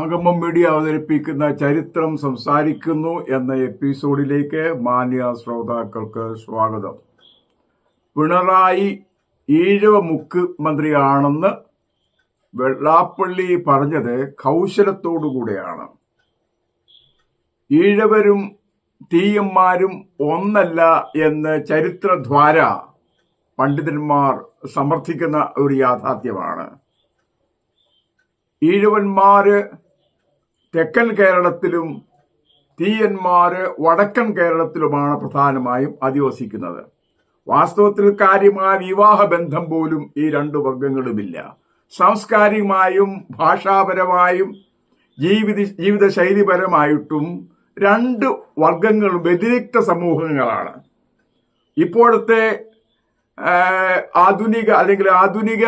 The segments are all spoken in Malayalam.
ആഗമം മീഡിയ അവതരിപ്പിക്കുന്ന ചരിത്രം സംസാരിക്കുന്നു എന്ന എപ്പിസോഡിലേക്ക് മാന്യ ശ്രോതാക്കൾക്ക് സ്വാഗതം. പിണറായി ഈഴവ മുഖ്യമന്ത്രിയാണെന്ന് വെള്ളാപ്പള്ളി പറഞ്ഞത് കൗശലത്തോടുകൂടെയാണ് ഈഴവരും തീയന്മാരും ഒന്നല്ല എന്ന് ചരിത്രദ്വാര പണ്ഡിതന്മാർ സമർത്ഥിക്കുന്ന ഒരു യാഥാർത്ഥ്യമാണ്. ഈഴവന്മാര് തെക്കൻ കേരളത്തിലും തീയന്മാര് വടക്കൻ കേരളത്തിലുമാണ് പ്രധാനമായും അധിവസിക്കുന്നത്. വാസ്തവത്തിൽ കാര്യമായ വിവാഹ ബന്ധം പോലും ഈ രണ്ട് വർഗങ്ങളുമില്ല. സാംസ്കാരികമായും ഭാഷാപരമായും ജീവിത ജീവിതശൈലിപരമായിട്ടും രണ്ട് വർഗങ്ങളും വ്യതിരിക്ത സമൂഹങ്ങളാണ്. ഇപ്പോഴത്തെ ആധുനിക അല്ലെങ്കിൽ ആധുനിക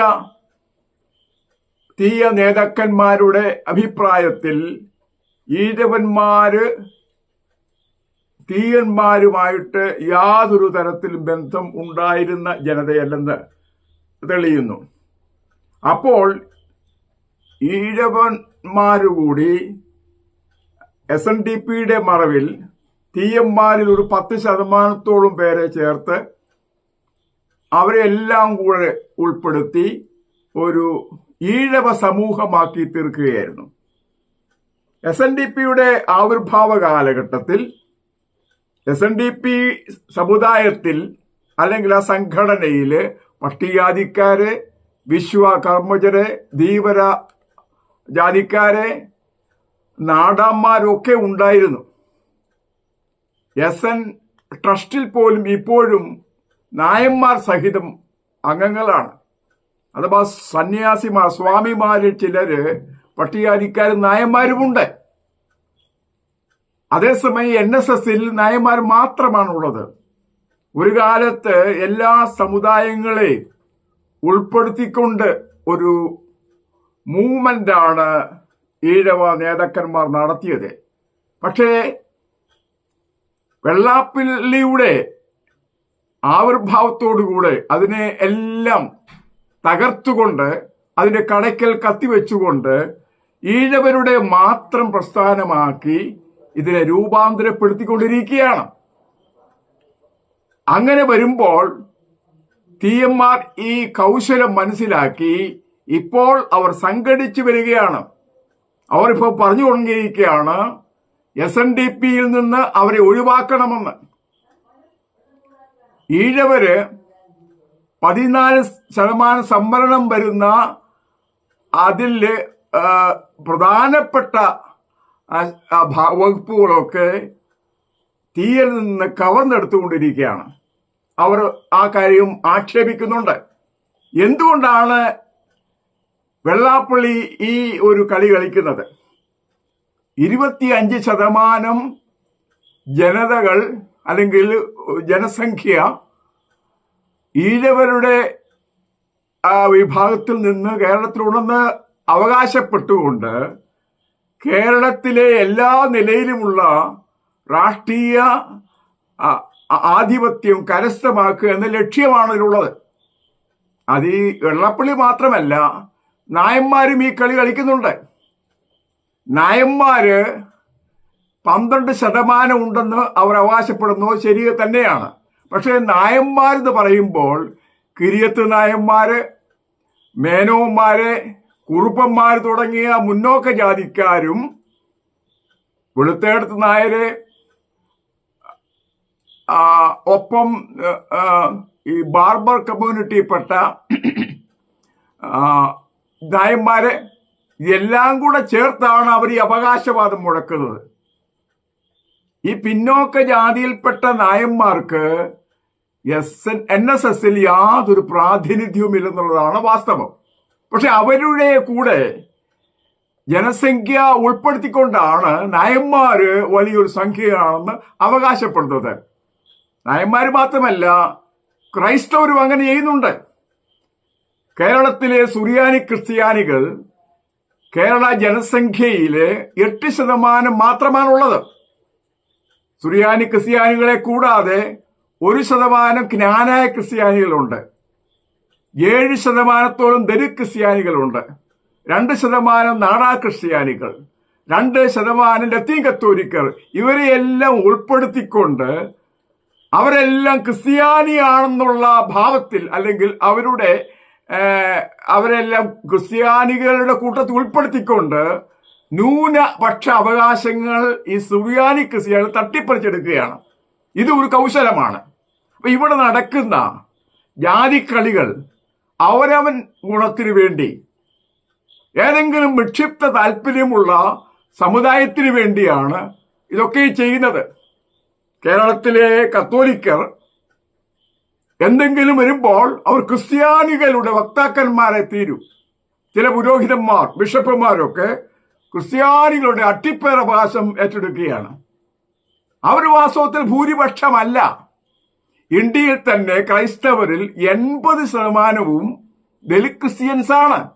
തീയ നേതാക്കന്മാരുടെ അഭിപ്രായത്തിൽ ഈഴവന്മാര് തീയന്മാരുമായിട്ട് യാതൊരു തരത്തിലും ബന്ധം ഉണ്ടായിരുന്ന ജനതയല്ലെന്ന് തെളിയുന്നു. അപ്പോൾ ഈഴവന്മാരുകൂടി എസ് എൻ ഡി പിയുടെ മറവിൽ തീയന്മാരിൽ ഒരു പത്ത് ശതമാനത്തോളം പേരെ ചേർത്ത് അവരെ എല്ലാം കൂടെ ഉൾപ്പെടുത്തി ഒരു ഈഴവ സമൂഹമാക്കി തീർക്കുകയായിരുന്നു. എസ് എൻ ഡി പിയുടെ ആവിർഭാവ കാലഘട്ടത്തിൽ എസ് എൻ ഡി പി സമുദായത്തിൽ അല്ലെങ്കിൽ ആ സംഘടനയിൽ പട്ടികജാതിക്കാര് വിശ്വകർമ്മജര് ധീവര ജാതിക്കാരെ നാടാന്മാരൊക്കെ ഉണ്ടായിരുന്നു. എസ് എൻ ട്രസ്റ്റിൽ പോലും ഇപ്പോഴും നായന്മാർ സഹിതം അംഗങ്ങളാണ്. അഥവാ സന്യാസിമാർ സ്വാമിമാരിൽ ചിലര് പട്ടികജാതിക്കാരും നായന്മാരുമുണ്ട്. അതേസമയം എൻ എസ് എസിൽ നായന്മാർ മാത്രമാണുള്ളത്. ഒരു കാലത്ത് എല്ലാ സമുദായങ്ങളെയും ഉൾപ്പെടുത്തിക്കൊണ്ട് ഒരു മൂവ്മെന്റ് ആണ് ഈഴവ നേതാക്കന്മാർ നടത്തിയത്. പക്ഷേ വെള്ളാപ്പള്ളിയുടെ ആവിർഭാവത്തോടുകൂടെ അതിനെ എല്ലാം തകർത്തുകൊണ്ട് അതിന്റെ കടയ്ക്കൽ കത്തിവെച്ചുകൊണ്ട് ഈഴവരുടെ മാത്രം പ്രസ്ഥാനമാക്കി ഇതിനെ രൂപാന്തരപ്പെടുത്തിക്കൊണ്ടിരിക്കുകയാണ്. അങ്ങനെ വരുമ്പോൾ തീയന്മാർ ഈ കൗശലം മനസ്സിലാക്കി ഇപ്പോൾ അവർ സംഘടിച്ചു വരികയാണ്. അവർ ഇപ്പോൾ പറഞ്ഞു തുടങ്ങിയിരിക്കുകയാണ് എസ് എൻ ഡി പിയിൽ നിന്ന് അവരെ ഒഴിവാക്കണമെന്ന്. ഈഴവര് പതിനാല് ശതമാനം സംവരണം വരുന്ന അതിൽ പ്രധാനപ്പെട്ട വകുപ്പുകളൊക്കെ തീയിൽ നിന്ന് കവർന്നെടുത്തുകൊണ്ടിരിക്കുകയാണ്. അവർ ആ കാര്യം ആക്ഷേപിക്കുന്നുണ്ട്. എന്തുകൊണ്ടാണ് വെള്ളാപ്പള്ളി ഈ ഒരു കളി കളിക്കുന്നത്? ഇരുപത്തി അഞ്ച് ശതമാനം ജനതകൾ അല്ലെങ്കിൽ ജനസംഖ്യ ഈഴവരുടെ വിഭാഗത്തിൽ നിന്ന് കേരളത്തിലുണ്ടെന്ന് അവകാശപ്പെട്ടുകൊണ്ട് കേരളത്തിലെ എല്ലാ നിലയിലുമുള്ള രാഷ്ട്രീയ ആധിപത്യം കരസ്ഥമാക്കുക എന്ന ലക്ഷ്യമാണ് ഇതിലുള്ളത്. അത് ഈ വെള്ളപ്പള്ളി മാത്രമല്ല നായന്മാരും ഈ കളി കളിക്കുന്നുണ്ട്. നായന്മാര് പന്ത്രണ്ട് ശതമാനം ഉണ്ടെന്ന് അവർ അവകാശപ്പെടുന്നു ശരി തന്നെയാണ്. പക്ഷേ നായന്മാരെന്ന് പറയുമ്പോൾ കിരിയത്ത് നായന്മാര് മേനോന്മാര് കുറുപ്പന്മാർ തുടങ്ങിയ മുന്നോക്ക ജാതിക്കാരും വെളുത്തേടത്ത് നായര് ഒപ്പം ഈ ബാർബർ കമ്മ്യൂണിറ്റിയിൽപ്പെട്ട നായന്മാരെ എല്ലാം കൂടെ ചേർത്താണ് അവർ ഈ അവകാശവാദം മുഴക്കുന്നത്. ഈ പിന്നോക്ക ജാതിയിൽപ്പെട്ട നായന്മാർക്ക് എസ് എൻ എസ് എസിൽ യാതൊരു പ്രാതിനിധ്യവുമില്ലെന്നുള്ളതാണ് വാസ്തവം. പക്ഷെ അവരുടെ കൂടെ ജനസംഖ്യ ഉൾപ്പെടുത്തിക്കൊണ്ടാണ് നായന്മാര് വലിയൊരു സംഖ്യയാണെന്ന് അവകാശപ്പെടുന്നത്. നായന്മാർ മാത്രമല്ല ക്രൈസ്തവരും അങ്ങനെ ചെയ്യുന്നുണ്ട്. കേരളത്തിലെ സുറിയാനി ക്രിസ്ത്യാനികൾ കേരള ജനസംഖ്യയിലെ എട്ട് ശതമാനം മാത്രമാണുള്ളത്. സുറിയാനി ക്രിസ്ത്യാനികളെ കൂടാതെ ഒരു ശതമാനം ജ്ഞാനായ ക്രിസ്ത്യാനികളുണ്ട്. ഏഴ് ശതമാനത്തോളം ദലിത് ക്രിസ്ത്യാനികളുണ്ട്. രണ്ട് ശതമാനം നാടാ ക്രിസ്ത്യാനികൾ. രണ്ട് ശതമാനം ലത്തീൻ കത്തോലിക്കർ. ഇവരെയെല്ലാം ഉൾപ്പെടുത്തിക്കൊണ്ട് അവരെല്ലാം ക്രിസ്ത്യാനിയാണെന്നുള്ള ഭാവത്തിൽ അല്ലെങ്കിൽ അവരുടെ അവരെല്ലാം ക്രിസ്ത്യാനികളുടെ കൂട്ടത്തിൽ ഉൾപ്പെടുത്തിക്കൊണ്ട് ന്യൂനപക്ഷ അവകാശങ്ങൾ ഈ സുറിയാനി ക്രിസ്ത്യാനി തട്ടിപ്പറിച്ചെടുക്കുകയാണ്. ഇത് ഒരു കൗശലമാണ്. അപ്പൊ ഇവിടെ നടക്കുന്ന ജാതിക്കളികൾ അവരവൻ ഗുണത്തിനു വേണ്ടി. ഏതെങ്കിലും വിക്ഷിപ്ത താല്പര്യമുള്ള സമുദായത്തിന് വേണ്ടിയാണ് ഇതൊക്കെ ചെയ്യുന്നത്. കേരളത്തിലെ കത്തോലിക്കർ എന്തെങ്കിലും വരുമ്പോൾ അവർ ക്രിസ്ത്യാനികളുടെ വക്താക്കന്മാരെ തീരും. ചില പുരോഹിതന്മാർ ബിഷപ്പുമാരൊക്കെ ക്രിസ്ത്യാനികളുടെ അട്ടിപ്പേറവകാശം ഏറ്റെടുക്കുകയാണ്. അവർ വാസ്തവത്തിൽ ഭൂരിപക്ഷമല്ല. ഇന്ത്യയിൽ തന്നെ ക്രൈസ്തവരിൽ എൺപത് ശതമാനവും ദലിത് ക്രിസ്ത്യൻസ് ആണ്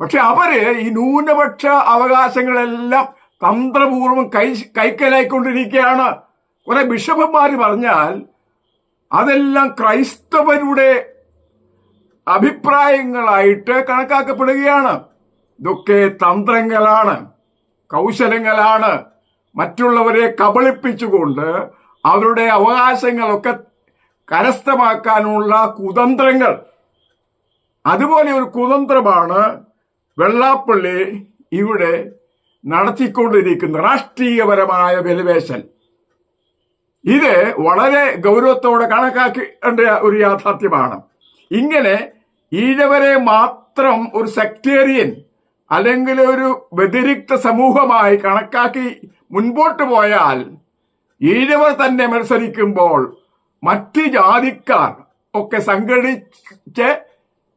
പക്ഷെ അവർ ഈ ന്യൂനപക്ഷ അവകാശങ്ങളെല്ലാം തന്ത്രപൂർവം കൈ കൈക്കലായിക്കൊണ്ടിരിക്കുകയാണ്. കുറെ ബിഷപ്പന്മാര് പറഞ്ഞാൽ അതെല്ലാം ക്രൈസ്തവരുടെ അഭിപ്രായങ്ങളായിട്ട് കണക്കാക്കപ്പെടുകയാണ്. ഇതൊക്കെ തന്ത്രങ്ങളാണ് കൗശലങ്ങളാണ്. മറ്റുള്ളവരെ കബളിപ്പിച്ചുകൊണ്ട് അവരുടെ അവകാശങ്ങളൊക്കെ കരസ്ഥമാക്കാനുള്ള കുതന്ത്രങ്ങൾ. അതുപോലെ ഒരു കുതന്ത്രമാണ് വെള്ളാപ്പള്ളി ഇവിടെ നടത്തിക്കൊണ്ടിരിക്കുന്ന രാഷ്ട്രീയപരമായ വിലവേശൻ ഇത് വളരെ ഗൗരവത്തോടെ കണക്കാക്കേണ്ട ഒരു യാഥാർത്ഥ്യമാണ്. ഇങ്ങനെ ഈഴവരെ മാത്രം ഒരു സെക്ടേറിയൻ അല്ലെങ്കിൽ ഒരു വ്യതിരിക്ത സമൂഹമായി കണക്കാക്കി മുൻപോട്ട് പോയാൽ ഈഴവർ തന്നെ മത്സരിക്കുമ്പോൾ മറ്റ് ജാതിക്കാർ ഒക്കെ സംഘടിച്ച്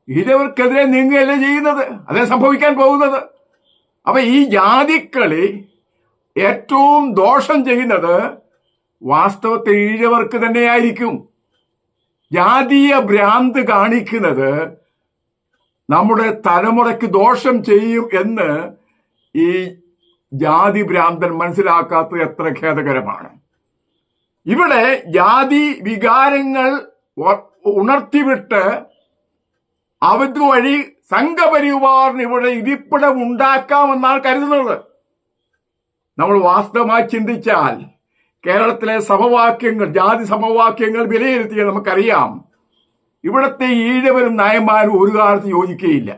ഇരവർക്കെതിരെ നീങ്ങുകയല്ലേ ചെയ്യുന്നത്? അതേ സംഭവിക്കാൻ പോകുന്നത്. അപ്പൊ ഈ ജാതിക്കളി ഏറ്റവും ദോഷം ചെയ്യുന്നത് വാസ്തവത്തിൽ ഈഴവർക്ക് തന്നെയായിരിക്കും. ജാതീയ ഭ്രാന്ത് കാണിക്കുന്നത് നമ്മുടെ തലമുറയ്ക്ക് ദോഷം ചെയ്യും എന്ന് ഈ ജാതി ഭ്രാന്തൻ മനസ്സിലാക്കാത്തത് എത്ര ഖേദകരമാണ്. ഇവിടെ ജാതി വികാരങ്ങൾ ഉണർത്തിവിട്ട് വഴി സംഘപരിവാറിന് ഇവിടെ ഇരിപ്പിടം ഉണ്ടാക്കാമെന്നാണ് കരുതുന്നത്. നമ്മൾ വാസ്തവമായി ചിന്തിച്ചാൽ കേരളത്തിലെ സമവാക്യങ്ങൾ ജാതി സമവാക്യങ്ങൾ വിലയിരുത്തിയാൽ നമുക്കറിയാം. ഇവിടുത്തെ ഈഴവരും നയന്മാരും ഒരു കാലത്ത് യോജിക്കുകയില്ല.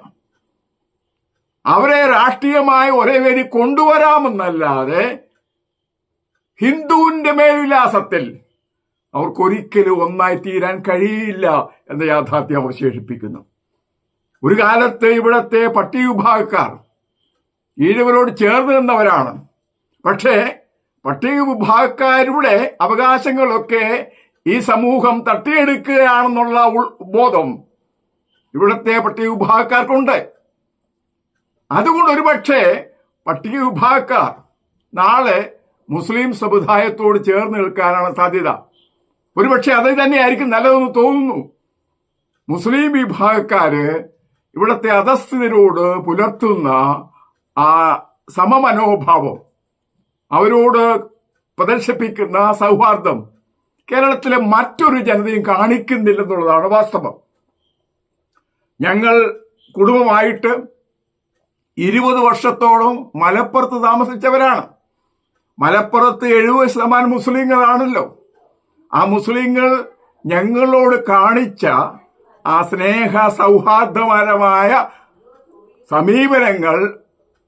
അവരെ രാഷ്ട്രീയമായി ഒരേ വേദി കൊണ്ടുവരാമെന്നല്ലാതെ ഹിന്ദുവിന്റെ മേൽവിലാസത്തിൽ അവർക്കൊരിക്കലും ഒന്നായി തീരാൻ കഴിയില്ല എന്ന യാഥാർത്ഥ്യം അവശേഷിപ്പിക്കുന്നു ഒരു കാലത്ത് ഇവിടത്തെ പട്ടി വിഭാഗക്കാർ ഈഴവരോട് ചേർന്ന് നിന്നവരാണ്. പക്ഷേ പട്ടിക വിഭാഗക്കാരുടെ അവകാശങ്ങളൊക്കെ ഈ സമൂഹം തട്ടിയെടുക്കുകയാണെന്നുള്ള ബോധം ഇവിടത്തെ പട്ടിക വിഭാഗക്കാർക്കുണ്ട് അതുകൊണ്ട് ഒരുപക്ഷെ പട്ടിക വിഭാഗക്കാർ നാളെ മുസ്ലിം സമുദായത്തോട് ചേർന്ന് നിൽക്കാനാണ് സാധ്യത. ഒരുപക്ഷെ അത് തന്നെയായിരിക്കും നല്ലതെന്ന് തോന്നുന്നു. മുസ്ലിം വിഭാഗക്കാര് ഇവിടത്തെ അധസ്ഥിതരോട് പുലർത്തുന്ന ആ സമമനോഭാവം അവരോട് പ്രദർശിപ്പിക്കുന്ന സൗഹാർദ്ദം കേരളത്തിലെ മറ്റൊരു ജനതയും കാണിക്കുന്നില്ലെന്നുള്ളതാണ് വാസ്തവം. ഞങ്ങൾ കുടുംബമായിട്ട് ഇരുപത് വർഷത്തോളം മലപ്പുറത്ത് താമസിച്ചവരാണ്. മലപ്പുറത്ത് എഴുപത് ശതമാനം മുസ്ലിങ്ങളാണല്ലോ. ആ മുസ്ലിങ്ങൾ ഞങ്ങളോട് കാണിച്ച ആ സ്നേഹ സൗഹാർദ്ദപരമായ സമീപനങ്ങൾ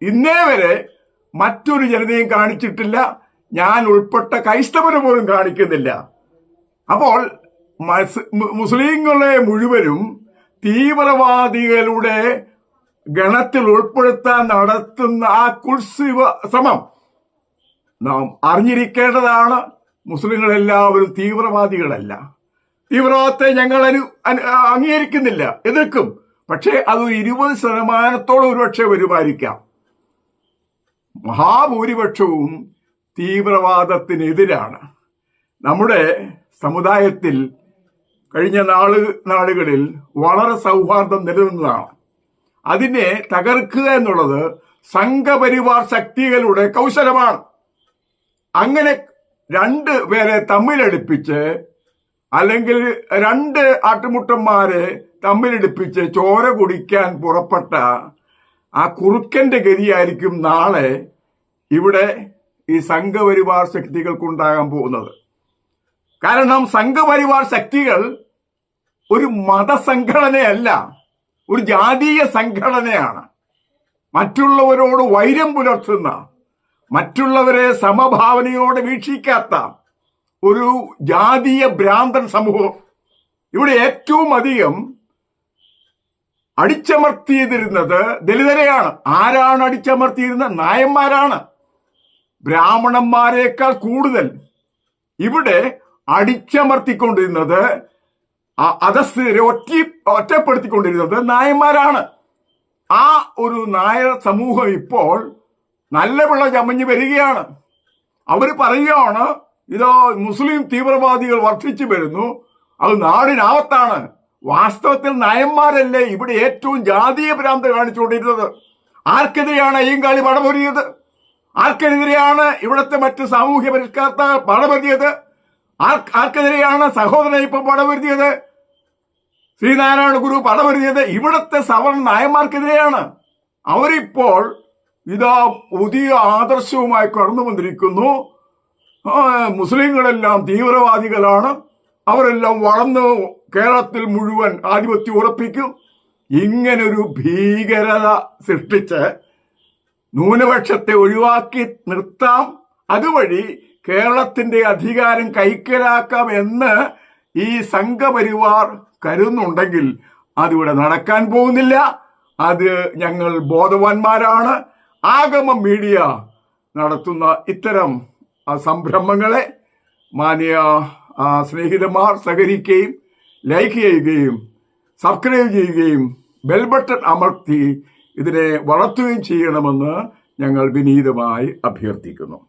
ഇന്നേ വരെ മറ്റൊരു ജനതയും കാണിച്ചിട്ടില്ല. ഞാൻ ഉൾപ്പെട്ട ക്രൈസ്തവന് പോലും കാണിക്കുന്നില്ല. അപ്പോൾ മസ്- മുസ്ലിങ്ങളെ മുഴുവനും തീവ്രവാദികളുടെ ഗണത്തിൽ ഉൾപ്പെടുത്താൻ നടത്തുന്ന ആ കുൽസിവ ശ്രമം നാം അറിഞ്ഞിരിക്കേണ്ടതാണ് മുസ്ലിങ്ങളെല്ലാവരും തീവ്രവാദികളല്ല. തീവ്രവാദത്തെ ഞങ്ങൾ അനു അംഗീകരിക്കുന്നില്ല. എതിർക്കും. പക്ഷേ അത് ഇരുപത് ശതമാനത്തോളം ഒരുപക്ഷെ വരുമായിരിക്കാം. മഹാഭൂരിപക്ഷവും തീവ്രവാദത്തിനെതിരാണ്. നമ്മുടെ സമുദായത്തിൽ കഴിഞ്ഞ നാൾ നാളുകളിൽ വളരെ സൗഹാർദ്ദം നിലനിന്നതാണ്. അതിനെ തകർക്കുക എന്നുള്ളത് സംഘപരിവാർ ശക്തികളുടെ കൗശലമാണ്. അങ്ങനെ രണ്ട് പേരെ തമ്മിലടുപ്പിച്ച് അല്ലെങ്കിൽ രണ്ട് ആട്ടുമുട്ടന്മാരെ തമ്മിലടുപ്പിച്ച് ചോര കുടിക്കാൻ പുറപ്പെട്ട ആ കുറുക്കന്റെ ഗതിയായിരിക്കും നാളെ ഇവിടെ ഈ സംഘപരിവാർ ശക്തികൾക്കുണ്ടാകാൻ പോകുന്നത്. കാരണം സംഘപരിവാർ ശക്തികൾ ഒരു മതസംഘടനയല്ല ഒരു ജാതീയ സംഘടനയാണ്. മറ്റുള്ളവരോട് വൈരം പുലർത്തുന്ന മറ്റുള്ളവരെ സമഭാവനയോടെ വീക്ഷിക്കാത്ത ഒരു ജാതീയ ഭ്രാന്തൻ സമൂഹം ഇവിടെ ഏറ്റവും അധികം അടിച്ചമർത്തിയതിരുന്നത് ദലിതരെയാണ്. ആരാണ് അടിച്ചമർത്തിയിരുന്നത് നായന്മാരാണ്. ബ്രാഹ്മണന്മാരെക്കാൾ കൂടുതൽ ഇവിടെ അടിച്ചമർത്തിക്കൊണ്ടിരുന്നത് അധസ്ഥിതരെ ഒറ്റ ഒറ്റപ്പെടുത്തിക്കൊണ്ടിരുന്നത് നായന്മാരാണ്. ആ ഒരു നായർ സമൂഹം ഇപ്പോൾ നല്ല പിള്ള ചമഞ്ഞു വരികയാണ്. അവർ പറയുകയാണ് ഇതോ മുസ്ലിം തീവ്രവാദികൾ വർദ്ധിച്ചു വരുന്നു. അത് നാടിനാവത്താണ് വാസ്തവത്തിൽ നയന്മാരല്ലേ ഇവിടെ ഏറ്റവും ജാതീയ ഭ്രാന്ത് കാണിച്ചുകൊണ്ടിരുന്നത്? ആർക്കെതിരെയാണ് അയ്യങ്കാളി പടപൊരിയത് ആർക്കെതിരെയാണ് ഇവിടുത്തെ മറ്റ് സാമൂഹ്യ പരിഷ്കർത്ത പടപൊരിയത് ആർ- ആർക്കെതിരെയാണ് സഹോദരൻ ഇപ്പം പടപൊരുത്തിയത് ശ്രീനാരായണ ഗുരു പടപൊരുത്തിയത് ഇവിടുത്തെ സവർണ നായന്മാർക്കെതിരെയാണ്. അവരിപ്പോൾ ഇതാ പുതിയ ആദർശവുമായി കടന്നു വന്നിരിക്കുന്നു. മുസ്ലിങ്ങളെല്ലാം തീവ്രവാദികളാണ്. അവരെല്ലാം വളർന്ന് കേരളത്തിൽ മുഴുവൻ ആധിപത്യം ഉറപ്പിക്കും. ഇങ്ങനൊരു ഭീകരത സൃഷ്ടിച്ച് ന്യൂനപക്ഷത്തെ ഒഴിവാക്കി നിർത്താം. അതുവഴി കേരളത്തിന്റെ അധികാരം കൈക്കലാക്കാം എന്ന് ഈ സംഘപരിവാർ കരുതുന്നുണ്ടെങ്കിൽ അതിവിടെ നടക്കാൻ പോകുന്നില്ല. അത് ഞങ്ങൾ ബോധവാന്മാരാണ്. ആഗമ മീഡിയ നടത്തുന്ന ഇത്തരം സംരംഭങ്ങളെ മാന്യ സ്നേഹിതന്മാർ സഹകരിക്കുകയും ലൈക്ക് ചെയ്യുകയും സബ്സ്ക്രൈബ് ചെയ്യുകയും ബെൽ ബട്ടൺ അമർത്തി ഇതിനെ വളർത്തുകയും ചെയ്യണമെന്ന് ഞങ്ങൾ വിനീതമായി അഭ്യർത്ഥിക്കുന്നു.